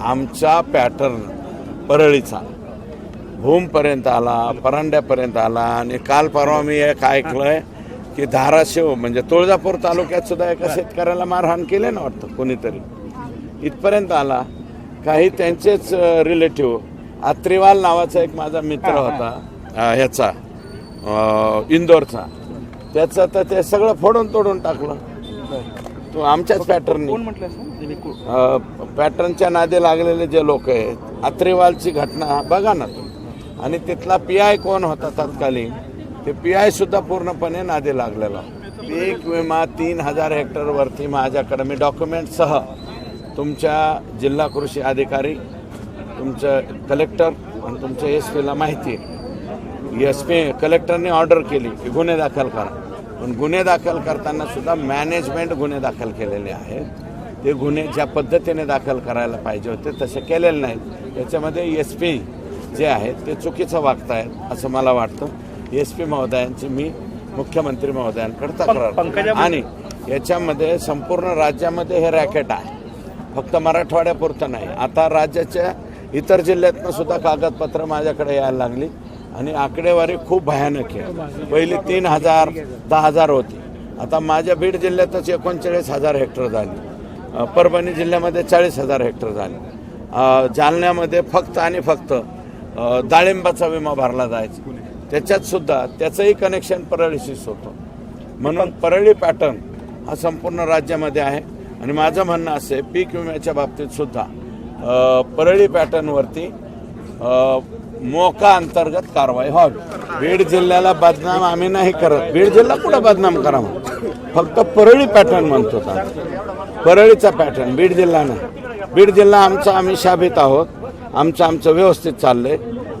आमचा पॅटर्न परळीचा. भूमपर्यंत आला परांड्यापर्यंत आला आणि काल परवा मी एक ऐकलंय की धाराशिव म्हणजे तुळजापूर तालुक्यात सुद्धा एका शेतकऱ्याला मारहाण केले ना वाटतं कोणीतरी. इथपर्यंत आला. काही त्यांचेच रिलेटिव्ह आत्रिवाल नावाचा एक माझा मित्र होता ह्याचा इंदोरचा. त्याचं तर ते सगळं फोडून तोडून टाकलं. आमच्याच पॅटर्ननी कोण म्हटलं असं? को- अ, पॅटर्नच्या नादी लागलेले जे लोक आहेत अत्रेवालची घटना बघा ना तुम्ही. आणि तिथला पी आय कोण होता तत्कालीन? ते पी आय सुद्धा पूर्णपणे नादी लागलेला. पीक विमा तीन हजार हेक्टरवरती माझ्याकडे मी डॉक्युमेंटसह तुमच्या जिल्हा कृषी अधिकारी तुमचं कलेक्टर आणि तुमच्या एस पीला माहिती आहे. एस पी कलेक्टरने ऑर्डर केली की गुन्हे दाखल करा. पण गुन्हे दाखल करताना सुद्धा मॅनेजमेंट गुन्हे दाखल केलेले आहेत. ते गुन्हे ज्या पद्धतीने दाखल करायला पाहिजे होते तसे केलेले नाहीत. त्याच्यामध्ये एस पी जे आहेत ते चुकीचं वागतायत असं मला वाटतं. एस पी महोदयांची मी मुख्यमंत्री महोदयांकडे तक्रार. आणि याच्यामध्ये संपूर्ण राज्यामध्ये हे रॅकेट आहे. फक्त मराठवाड्यापुरतं नाही आता राज्याच्या इतर जिल्ह्यातनं सुद्धा कागदपत्र माझ्याकडे यायला लागली. आणि आकडेवारी खूप भयानक आहे. पहिली तीन हजार दहा हजार होती. आता माझ्या बीड जिल्ह्यातच एकोणचाळीस हजार हेक्टर झाली. परभणी जिल्ह्यामध्ये चाळीस हजार हेक्टर झाले. जालन्यामध्ये फक्त आणि फक्त डाळिंबाचा विमा भरला जायचा. त्याच्यात सुद्धा त्याचंही कनेक्शन परळीशीच होतं. म्हणून परळी पॅटर्न हा संपूर्ण राज्यामध्ये आहे. आणि माझं म्हणणं असं आहे पीक विम्याच्या बाबतीत सुद्धा परळी पॅटर्नवरती मोका अंतर्गत कारवाई व्हावी. बीड जिल्ह्याला बदनाम आम्ही नाही करत. बीड जिल्हा कुठं बदनाम करावा? फक्त परळी पॅटर्न म्हणतो परळीचा पॅटर्न बीड जिल्हा नाही. बीड जिल्हा आमचा आम्ही शाबित आहोत. आमचं आमचं व्यवस्थित चाललंय.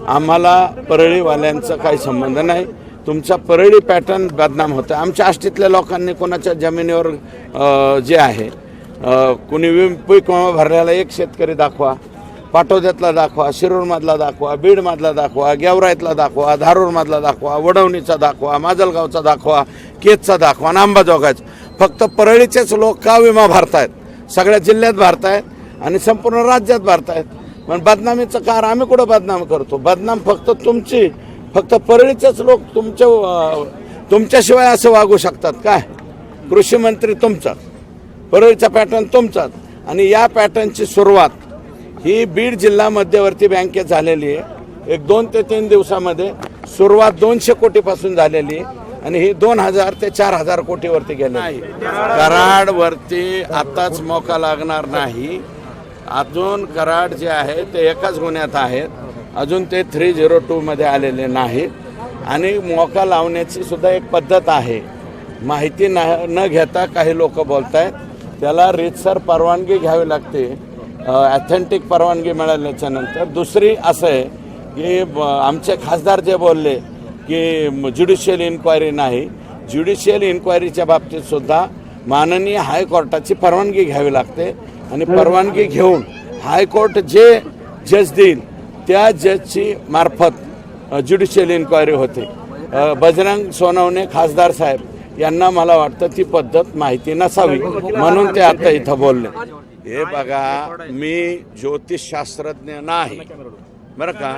आम्हाला परळीवाल्यांचा काही संबंध नाही. तुमचा परळी पॅटर्न बदनाम होतं आमच्या आष्टीतल्या लोकांनी कोणाच्या जमिनीवर जे आहे कुणी विम पीक भरलेला एक शेतकरी दाखवा. पाटोद्यातला दाखवा शिरूरमधला दाखवा बीडमधला दाखवा गेवराईतला दाखवा धारूरमधला दाखवा वडवणीचा दाखवा माजलगावचा दाखवा केजचा दाखवा आणि अंबाजोगाचा फक्त परळीचेच लोक का विमा भरतायत? सगळ्या जिल्ह्यात भरतायत आणि संपूर्ण राज्यात भरतायत. पण बदनामीचं कार आम्ही कुठं बदनाम करतो? बदनाम फक्त तुमची फक्त परळीचेच लोक तुमच्या तुमच्याशिवाय असं वागू शकतात काय? कृषी मंत्री तुमचाच परळीचा पॅटर्न तुमचाच आणि या पॅटर्नची सुरुवात ही बीड जिल्हा मध्यवर्ती बँकेत झालेली आहे. एक दोन ते तीन दिवसामध्ये सुरुवात दोनशे कोटीपासून झालेली आहे आणि ही दोन हजार ते चार हजार कोटीवरती गेले कराडवरती आताच मोका लागणार नाही. अजून कराड जे आहे ते एकाच गुन्ह्यात आहेत. अजून ते थ्री झिरो टूमध्ये आलेले नाहीत. आणि मोका लावण्याची सुद्धा एक पद्धत आहे. माहिती न न घेता काही लोक बोलत आहेत त्याला रीतसर परवानगी घ्यावी लागते. ॲथेंटिक परवानगी मिळाल्याच्या नंतर दुसरी असं आहे की ब- आमचे खासदार जे बोलले की ज्युडिशियल इन्क्वायरी नाही. ज्युडिशियल इन्क्वायरीच्या बाबतीत सुद्धा माननीय हायकोर्टाची परवानगी घ्यावी लागते आणि परवानगी घेऊन हायकोर्ट जे जज देईल त्या जजची मार्फत ज्युडिशियल इन्क्वायरी होते. बजरंग सोनवणे खासदार साहेब यांना मला वाटतं ती पद्धत माहिती नसावी म्हणून ते आता इथं बोलले. हे बघा मी ज्योतिषशास्त्रज्ञ नाही. बरं का?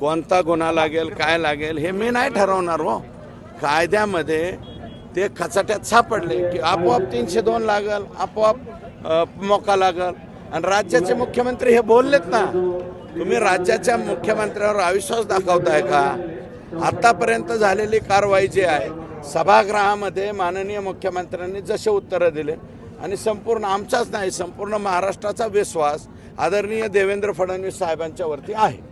कोणता गुन्हा लागेल काय लागेल हे मी नाही ठरवणार हो. कायद्यामध्ये ते खचाट्यात सापडले की आपोआप तीनशे दोन लागल आपोआप मोका लागल. आणि राज्याचे मुख्यमंत्री हे बोललेत ना तुम्ही राज्याच्या मुख्यमंत्र्यावर अविश्वास दाखवताय का? आतापर्यंत झालेली कारवाई जी आहे सभागृहामध्ये माननीय मुख्यमंत्र्यांनी जसे उत्तरं दिले आणि संपूर्ण आमचाच नाही संपूर्ण महाराष्ट्राचा विश्वास आदरणीय देवेंद्र फडणवीस साहेबांच्यावरती आहे.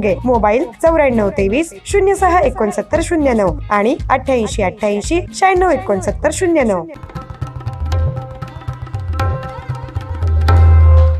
मोबाईल चौऱ्याण्णव तेवीस शून्य सहा एकोणसत्तर शून्य नऊ आणि अठ्ठ्याऐंशी अठ्ठ्याऐंशी शहाण्णव एकोणसत्तर शून्य नऊ.